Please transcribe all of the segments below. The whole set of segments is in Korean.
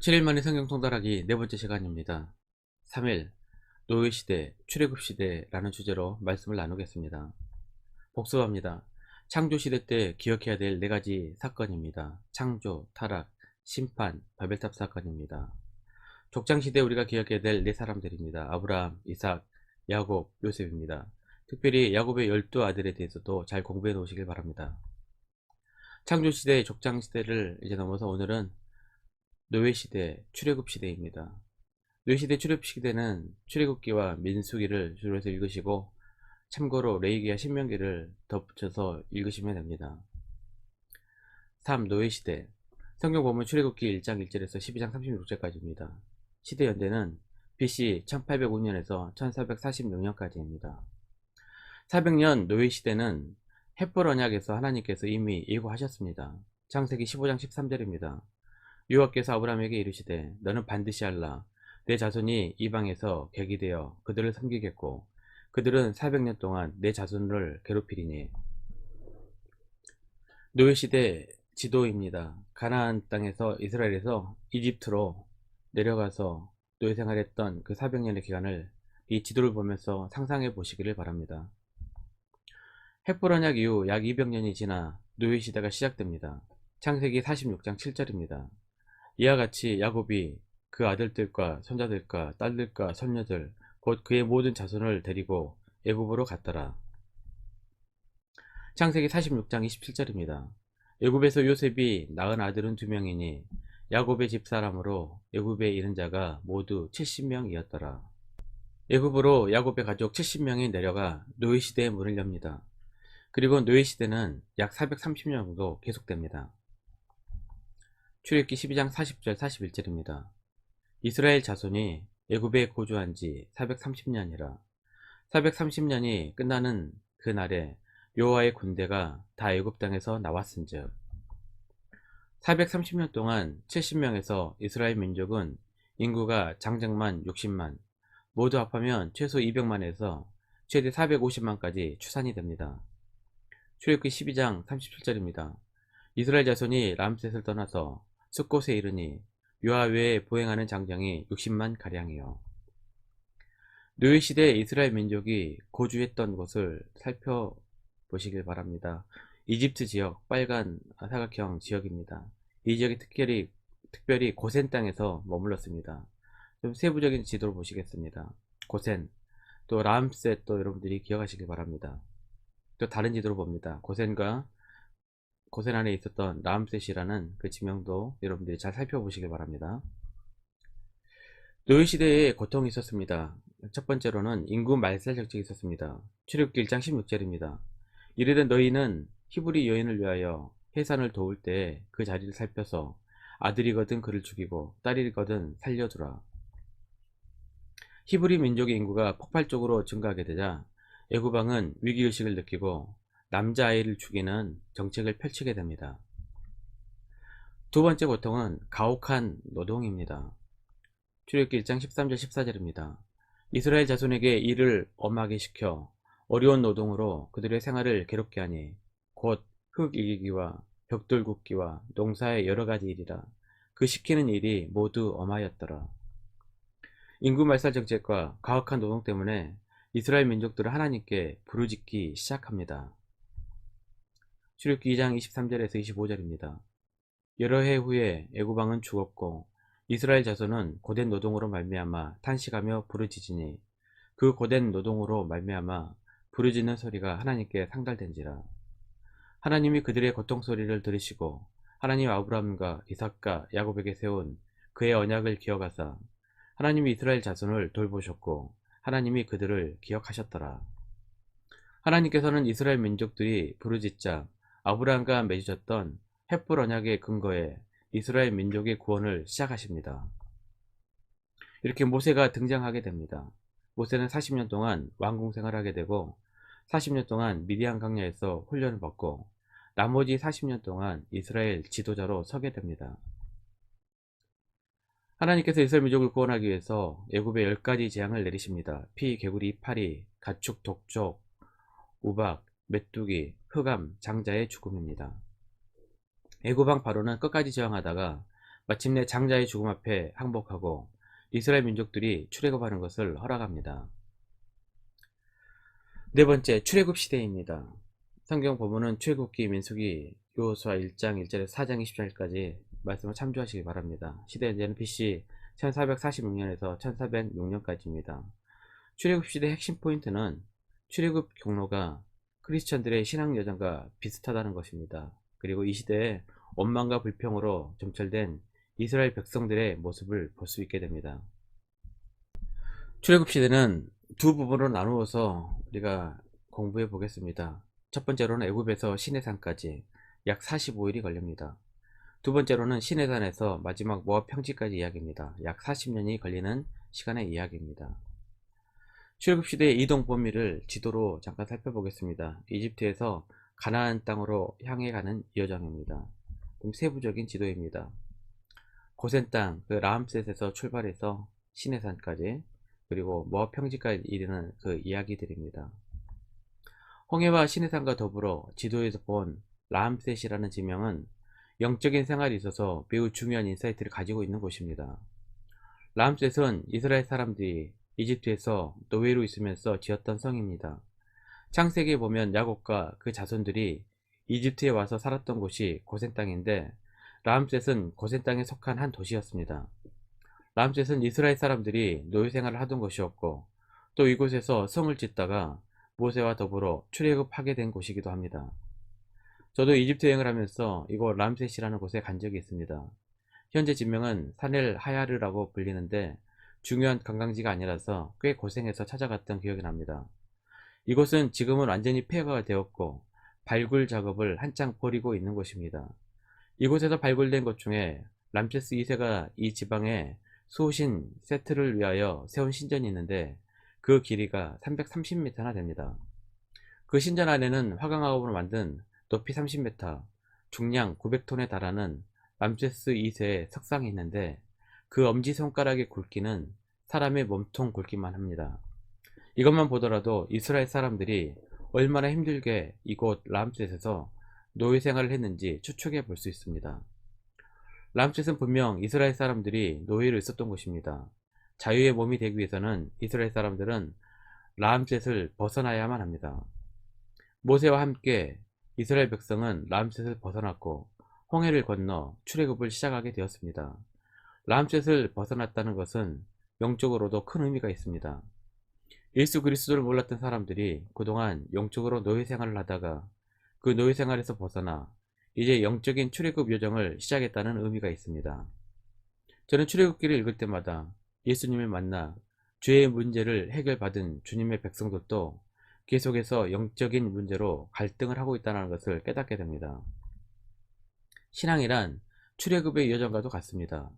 7일 만에 성경 통달하기 네 번째 시간입니다. 3일 노예시대, 출애굽시대라는 주제로 말씀을 나누겠습니다. 복습합니다. 창조시대 때 기억해야 될 네 가지 사건입니다. 창조, 타락, 심판, 바벨탑 사건입니다. 족장시대 우리가 기억해야 될 네 사람들입니다. 아브라함, 이삭, 야곱, 요셉입니다. 특별히 야곱의 열두 아들에 대해서도 잘 공부해 놓으시길 바랍니다. 창조시대, 족장시대를 이제 넘어서 오늘은 노예시대, 출애굽시대입니다. 노예시대, 출애굽시대는 출애굽기와 민수기를 주로 해서 읽으시고 참고로 레이기와 신명기를 덧붙여서 읽으시면 됩니다. 3. 노예시대 성경 보면 출애굽기 1장 1절에서 12장 36절까지입니다. 시대 연대는 BC 1805년에서 1446년까지입니다. 400년 노예 시대는 햇불 언약에서 하나님께서 이미 예고하셨습니다. 창세기 15장 13절입니다. 여호와께서 아브라함에게 이르시되 너는 반드시 알라 내 자손이 이방에서 객이 되어 그들을 섬기겠고 그들은 400년 동안 내 자손을 괴롭히리니 노예 시대 지도입니다. 가나안 땅에서 이스라엘에서 이집트로 내려가서 노예 생활했던 그 400년의 기간을 이 지도를 보면서 상상해 보시기를 바랍니다. 언약 이후 약 200년이 지나 노예 시대가 시작됩니다. 창세기 46장 7절입니다. 이와 같이 야곱이 그 아들들과 손자들과 딸들과 손녀들 곧 그의 모든 자손을 데리고 애굽으로 갔더라. 창세기 46장 27절입니다. 애굽에서 요셉이 낳은 아들은 두 명이니 야곱의 집사람으로 애굽에 이른 자가 모두 70명이었더라. 애굽으로 야곱의 가족 70명이 내려가 노예 시대의 문을 엽니다. 그리고 노예 시대는 약 430년 정도 계속됩니다. 출애굽기 12장 40절 41절입니다. 이스라엘 자손이 애굽에 거주한 지 430년이라 430년이 끝나는 그 날에 여호와의 군대가 다 애굽 땅에서 나왔은즉 430년 동안 70명에서 이스라엘 민족은 인구가 장정만 60만 모두 합하면 최소 200만에서 최대 450만까지 추산이 됩니다. 출애굽기 12장 37절입니다. 이스라엘 자손이 람셋을 떠나서 숫곳에 이르니 요하 외에 보행하는 장정이 60만 가량이요. 노예 시대 이스라엘 민족이 거주했던 곳을 살펴보시길 바랍니다. 이집트 지역 빨간 사각형 지역입니다. 이 지역이 특별히 특별히 고센 땅에서 머물렀습니다. 좀 세부적인 지도를 보시겠습니다. 고센 또 람셋 또 여러분들이 기억하시길 바랍니다. 또 다른 지도를 봅니다. 고센과 고센 안에 있었던 람셋이라는 그 지명도 여러분들이 잘 살펴보시길 바랍니다. 노예 시대에 고통이 있었습니다. 첫 번째로는 인구 말살 정책이 있었습니다. 출애굽기 1장 16절입니다. 이르된 너희는 히브리 여인을 위하여 해산을 도울 때 그 자리를 살펴서 아들이거든 그를 죽이고 딸이거든 살려두라. 히브리 민족의 인구가 폭발적으로 증가하게 되자 애구방은 위기의식을 느끼고 남자아이를 죽이는 정책을 펼치게 됩니다. 두 번째 고통은 가혹한 노동입니다. 출애굽기 1장 13절 14절입니다. 이스라엘 자손에게 일을 엄하게 시켜 어려운 노동으로 그들의 생활을 괴롭게 하니 곧 흙 이기기와 벽돌 굽기와 농사의 여러 가지 일이라 그 시키는 일이 모두 엄하였더라. 인구 말살 정책과 가혹한 노동 때문에 이스라엘 민족들은 하나님께 부르짖기 시작합니다. 출애굽기 2장 23절에서 25절입니다. 여러 해 후에 애굽왕은 죽었고 이스라엘 자손은 고된 노동으로 말미암아 탄식하며 부르짖으니 그 고된 노동으로 말미암아 부르짖는 소리가 하나님께 상달된지라 하나님이 그들의 고통 소리를 들으시고 하나님 아브라함과 이삭과 야곱에게 세운 그의 언약을 기억하사 하나님이 이스라엘 자손을 돌보셨고 하나님이 그들을 기억하셨더라. 하나님께서는 이스라엘 민족들이 부르짖자 아브라함과 맺으셨던 햇불 언약의 근거에 이스라엘 민족의 구원을 시작하십니다. 이렇게 모세가 등장하게 됩니다. 모세는 40년 동안 왕궁 생활하게 되고 40년 동안 미디안 강야에서 훈련을 받고 나머지 40년 동안 이스라엘 지도자로 서게 됩니다. 하나님께서 이스라엘 민족을 구원하기 위해서 애굽에 10가지 재앙을 내리십니다. 피, 개구리, 파리, 가축, 독촉, 우박, 메뚜기, 흑암, 장자의 죽음입니다. 애굽왕 바로는 끝까지 저항하다가 마침내 장자의 죽음 앞에 항복하고 이스라엘 민족들이 출애굽하는 것을 허락합니다. 네 번째, 출애굽 시대입니다. 성경 본문은 출애굽기 민수기 요호수아 1장 1절에서 4장 20절까지 말씀을 참조하시기 바랍니다. 시대 연재는 BC 1446년에서 1406년까지입니다. 출애굽 시대 핵심 포인트는 출애굽 경로가 크리스천들의 신앙 여정과 비슷하다는 것입니다. 그리고 이 시대에 원망과 불평으로 점철된 이스라엘 백성들의 모습을 볼 수 있게 됩니다. 출애굽 시대는 두 부분으로 나누어서 우리가 공부해 보겠습니다. 첫 번째로는 애굽에서 시내산까지 약 45일이 걸립니다. 두 번째로는 시내산에서 마지막 모압 평지까지 이야기입니다. 약 40년이 걸리는 시간의 이야기입니다. 출애굽 시대의 이동 범위를 지도로 잠깐 살펴보겠습니다. 이집트에서 가나안 땅으로 향해 가는 여정입니다. 그럼 세부적인 지도입니다. 고센 땅, 그 라암셋에서 출발해서 시내산까지 그리고 모압 평지까지 이르는 그 이야기들입니다. 홍해와 시내산과 더불어 지도에서 본 라암셋이라는 지명은 영적인 생활이 있어서 매우 중요한 인사이트를 가지고 있는 곳입니다. 라암셋은 이스라엘 사람들이 이집트에서 노예로 있으면서 지었던 성입니다. 창세기에 보면 야곱과 그 자손들이 이집트에 와서 살았던 곳이 고센 땅인데 라암셋은 고센 땅에 속한 한 도시였습니다. 라암셋은 이스라엘 사람들이 노예 생활을 하던 곳이었고 또 이곳에서 성을 짓다가 모세와 더불어 출애굽하게 된 곳이기도 합니다. 저도 이집트 여행을 하면서 이곳 람셋이라는 곳에 간 적이 있습니다. 현재 지명은 사넬 하야르라고 불리는데 중요한 관광지가 아니라서 꽤 고생해서 찾아갔던 기억이 납니다. 이곳은 지금은 완전히 폐허가 되었고 발굴 작업을 한창 벌이고 있는 곳입니다. 이곳에서 발굴된 것 중에 람세스 2세가 이 지방에 수호신 세트를 위하여 세운 신전이 있는데 그 길이가 330m나 됩니다. 그 신전 안에는 화강화업으로 만든 높이 30m, 중량 900톤에 달하는 람세스 2세의 석상이 있는데 그 엄지손가락의 굵기는 사람의 몸통 굵기만 합니다. 이것만 보더라도 이스라엘 사람들이 얼마나 힘들게 이곳 람셋에서 노예 생활을 했는지 추측해 볼 수 있습니다. 람셋은 분명 이스라엘 사람들이 노예로 있었던 곳입니다. 자유의 몸이 되기 위해서는 이스라엘 사람들은 람셋을 벗어나야만 합니다. 모세와 함께 이스라엘 백성은 람셋을 벗어났고 홍해를 건너 출애굽을 시작하게 되었습니다. 람셋을 벗어났다는 것은 영적으로도 큰 의미가 있습니다. 예수 그리스도를 몰랐던 사람들이 그동안 영적으로 노예 생활을 하다가 그 노예 생활에서 벗어나 이제 영적인 출애굽 여정을 시작했다는 의미가 있습니다. 저는 출애굽기를 읽을 때마다 예수님을 만나 죄의 문제를 해결받은 주님의 백성들도 계속해서 영적인 문제로 갈등을 하고 있다는 것을 깨닫게 됩니다. 신앙이란 출애굽의 여정과도 같습니다.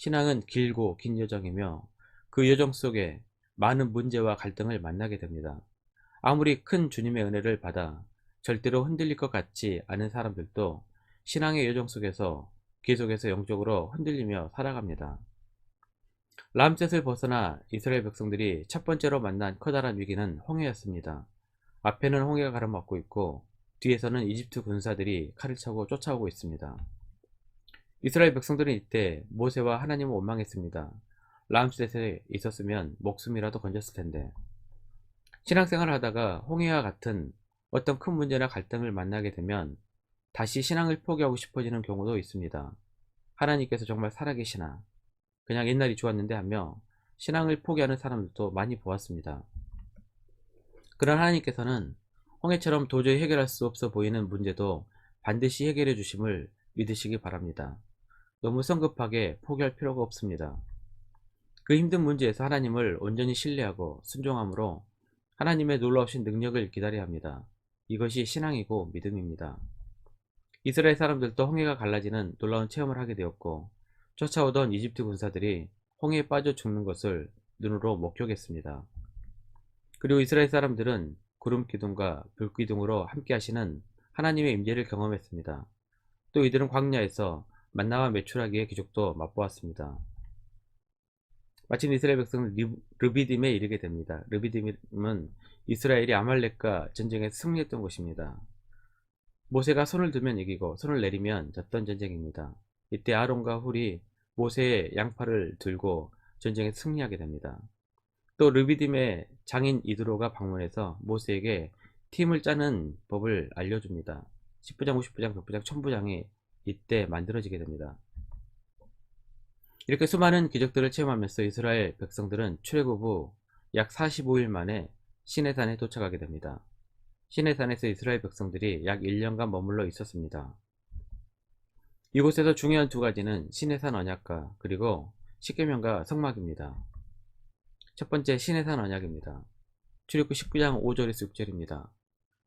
신앙은 길고 긴 여정이며 그 여정 속에 많은 문제와 갈등을 만나게 됩니다. 아무리 큰 주님의 은혜를 받아 절대로 흔들릴 것 같지 않은 사람들도 신앙의 여정 속에서 계속해서 영적으로 흔들리며 살아갑니다. 람셋을 벗어나 이스라엘 백성들이 첫 번째로 만난 커다란 위기는 홍해였습니다. 앞에는 홍해가 가로막고 있고 뒤에서는 이집트 군사들이 칼을 차고 쫓아오고 있습니다. 이스라엘 백성들은 이때 모세와 하나님을 원망했습니다. 람셋에 있었으면 목숨이라도 건졌을 텐데 신앙생활을 하다가 홍해와 같은 어떤 큰 문제나 갈등을 만나게 되면 다시 신앙을 포기하고 싶어지는 경우도 있습니다. 하나님께서 정말 살아계시나 그냥 옛날이 좋았는데 하며 신앙을 포기하는 사람들도 많이 보았습니다. 그런 하나님께서는 홍해처럼 도저히 해결할 수 없어 보이는 문제도 반드시 해결해 주심을 믿으시기 바랍니다. 너무 성급하게 포기할 필요가 없습니다. 그 힘든 문제에서 하나님을 온전히 신뢰하고 순종함으로 하나님의 놀라우신 능력을 기다려야 합니다. 이것이 신앙이고 믿음입니다. 이스라엘 사람들도 홍해가 갈라지는 놀라운 체험을 하게 되었고 쫓아오던 이집트 군사들이 홍해에 빠져 죽는 것을 눈으로 목격했습니다. 그리고 이스라엘 사람들은 구름 기둥과 불 기둥으로 함께 하시는 하나님의 임재를 경험했습니다. 또 이들은 광야에서 만나와 메추라기의 기적도 맛보았습니다. 마침 이스라엘 백성은 르비딤에 이르게 됩니다. 르비딤은 이스라엘이 아말렉과 전쟁에 승리했던 곳입니다. 모세가 손을 들면 이기고 손을 내리면 졌던 전쟁입니다. 이때 아론과 훌이 모세의 양팔을 들고 전쟁에 승리하게 됩니다. 또 르비딤의 장인 이드로가 방문해서 모세에게 팀을 짜는 법을 알려줍니다. 10부장, 50부장, 100부장, 1000부장이 이때 만들어지게 됩니다. 이렇게 수많은 기적들을 체험하면서 이스라엘 백성들은 출애굽 후 약 45일 만에 시내산에 도착하게 됩니다. 시내산에서 이스라엘 백성들이 약 1년간 머물러 있었습니다. 이곳에서 중요한 두 가지는 시내산 언약과 그리고 십계명과 성막입니다. 첫 번째 시내산 언약입니다. 출애굽 19장 5절에서 6절입니다.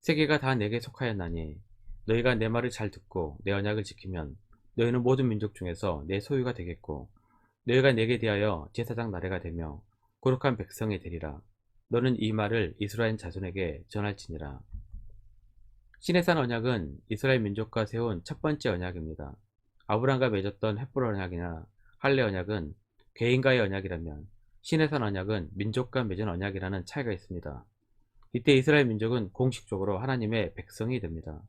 세계가 다 내게 속하였나니 너희가 내 말을 잘 듣고 내 언약을 지키면 너희는 모든 민족 중에서 내 소유가 되겠고 너희가 내게 대하여 제사장 나라가 되며 거룩한 백성이 되리라. 너는 이 말을 이스라엘 자손에게 전할지니라. 시내산 언약은 이스라엘 민족과 세운 첫 번째 언약입니다. 아브람과 맺었던 햇불 언약이나 할례 언약은 개인과의 언약이라면 시내산 언약은 민족과 맺은 언약이라는 차이가 있습니다. 이때 이스라엘 민족은 공식적으로 하나님의 백성이 됩니다.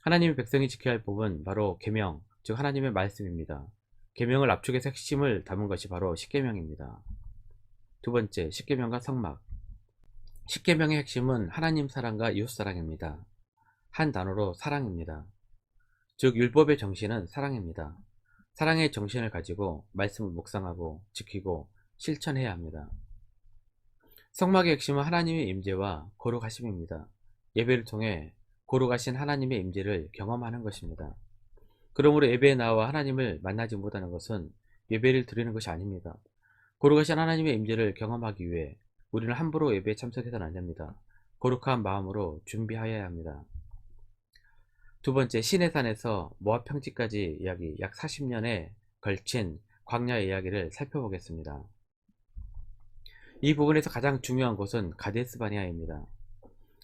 하나님의 백성이 지켜야 할 법은 바로 계명, 즉 하나님의 말씀입니다. 계명을 압축해서 핵심을 담은 것이 바로 십계명입니다. 두 번째, 십계명과 성막. 십계명의 핵심은 하나님 사랑과 이웃 사랑입니다. 한 단어로 사랑입니다. 즉 율법의 정신은 사랑입니다. 사랑의 정신을 가지고 말씀을 묵상하고 지키고 실천해야 합니다. 성막의 핵심은 하나님의 임재와 거룩하심입니다. 예배를 통해 거룩하신 하나님의 임재를 경험하는 것입니다. 그러므로 예배에 나와 하나님을 만나지 못하는 것은 예배를 드리는 것이 아닙니다. 거룩하신 하나님의 임재를 경험하기 위해 우리는 함부로 예배에 참석해서는 안 됩니다. 거룩한 마음으로 준비하여야 합니다. 두 번째, 시내산에서 모압 평지까지 이야기 약 40년에 걸친 광야 이야기를 살펴보겠습니다. 이 부분에서 가장 중요한 곳은 가데스 바니아입니다.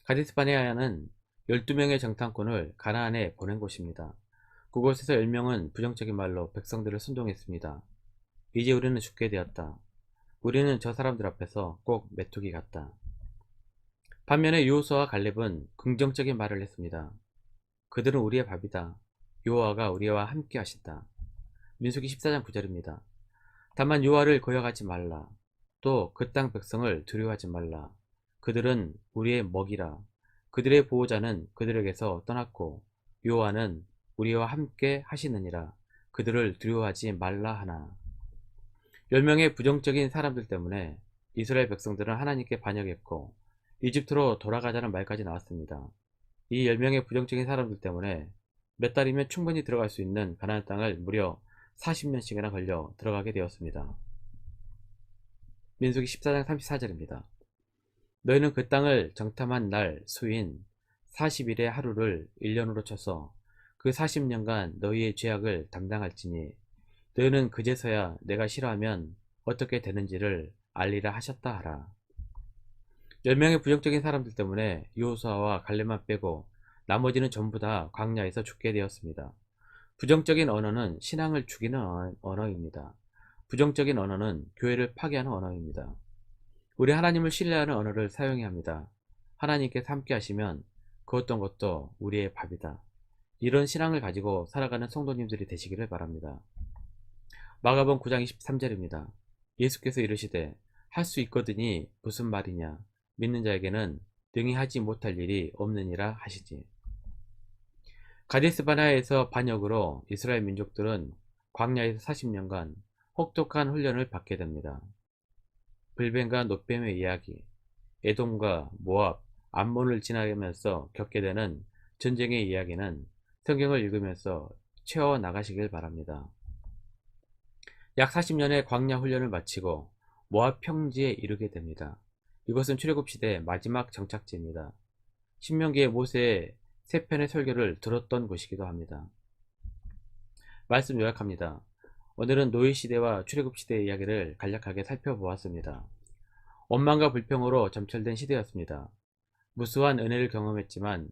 가데스 바니아는 12명의 정탐꾼을 가나안에 보낸 곳입니다. 그곳에서 10명은 부정적인 말로 백성들을 순종했습니다. 이제 우리는 죽게 되었다. 우리는 저 사람들 앞에서 꼭 메뚜기 같다. 반면에 요호수와 갈렙은 긍정적인 말을 했습니다. 그들은 우리의 밥이다. 요호와가 우리와 함께 하신다. 민수기 14장 9절입니다. 다만 요호와를 거역하지 말라. 또 그 땅 백성을 두려워하지 말라. 그들은 우리의 먹이라. 그들의 보호자는 그들에게서 떠났고 요호와는 우리와 함께 하시느니라. 그들을 두려워하지 말라 하나. 10명의 부정적인 사람들 때문에 이스라엘 백성들은 하나님께 반역했고 이집트로 돌아가자는 말까지 나왔습니다. 이 10명의 부정적인 사람들 때문에 몇 달이면 충분히 들어갈 수 있는 가나안 땅을 무려 40년씩이나 걸려 들어가게 되었습니다. 민수기 14장 34절입니다. 너희는 그 땅을 정탐한 날 수인 40일의 하루를 1년으로 쳐서 그 40년간 너희의 죄악을 담당할지니 너희는 그제서야 내가 싫어하면 어떻게 되는지를 알리라 하셨다 하라. 10명의 부정적인 사람들 때문에 요호수아와 갈렙만 빼고 나머지는 전부 다 광야에서 죽게 되었습니다. 부정적인 언어는 신앙을 죽이는 언어입니다. 부정적인 언어는 교회를 파괴하는 언어입니다. 우리 하나님을 신뢰하는 언어를 사용해야 합니다. 하나님께서 함께 하시면 그 어떤 것도 우리의 밥이다. 이런 신앙을 가지고 살아가는 성도님들이 되시기를 바랍니다. 마가본 9장 23절입니다. 예수께서 이르시되 할 수 있거든이 무슨 말이냐 믿는 자에게는 등이 하지 못할 일이 없느니라 하시지. 가데스 바나에서 반역으로 이스라엘 민족들은 광야에서 40년간 혹독한 훈련을 받게 됩니다. 불뱀과 노뱀의 이야기, 에돔과 모압, 암몬을 지나가면서 겪게 되는 전쟁의 이야기는 성경을 읽으면서 채워 나가시길 바랍니다. 약 40년의 광야 훈련을 마치고 모압 평지에 이르게 됩니다. 이것은 출애굽 시대 마지막 정착지입니다. 신명기의 모세의 세 편의 설교를 들었던 곳이기도 합니다. 말씀 요약합니다. 오늘은 노예 시대와 출애굽 시대의 이야기를 간략하게 살펴보았습니다. 원망과 불평으로 점철된 시대였습니다. 무수한 은혜를 경험했지만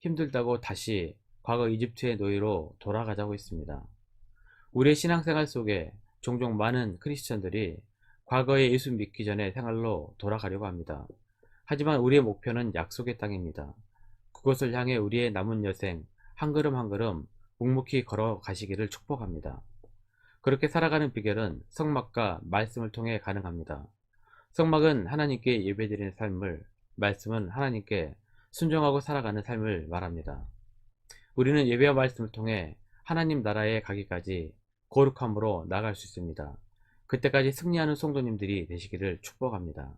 힘들다고 다시 과거 이집트의 노예로 돌아가자고 했습니다. 우리의 신앙생활 속에 종종 많은 크리스천들이 과거의 예수 믿기 전의 생활로 돌아가려고 합니다. 하지만 우리의 목표는 약속의 땅입니다. 그것을 향해 우리의 남은 여생 한 걸음 한 걸음 묵묵히 걸어가시기를 축복합니다. 그렇게 살아가는 비결은 성막과 말씀을 통해 가능합니다. 성막은 하나님께 예배드리는 삶을, 말씀은 하나님께 순종하고 살아가는 삶을 말합니다. 우리는 예배와 말씀을 통해 하나님 나라에 가기까지 거룩함으로 나갈 수 있습니다. 그때까지 승리하는 성도님들이 되시기를 축복합니다.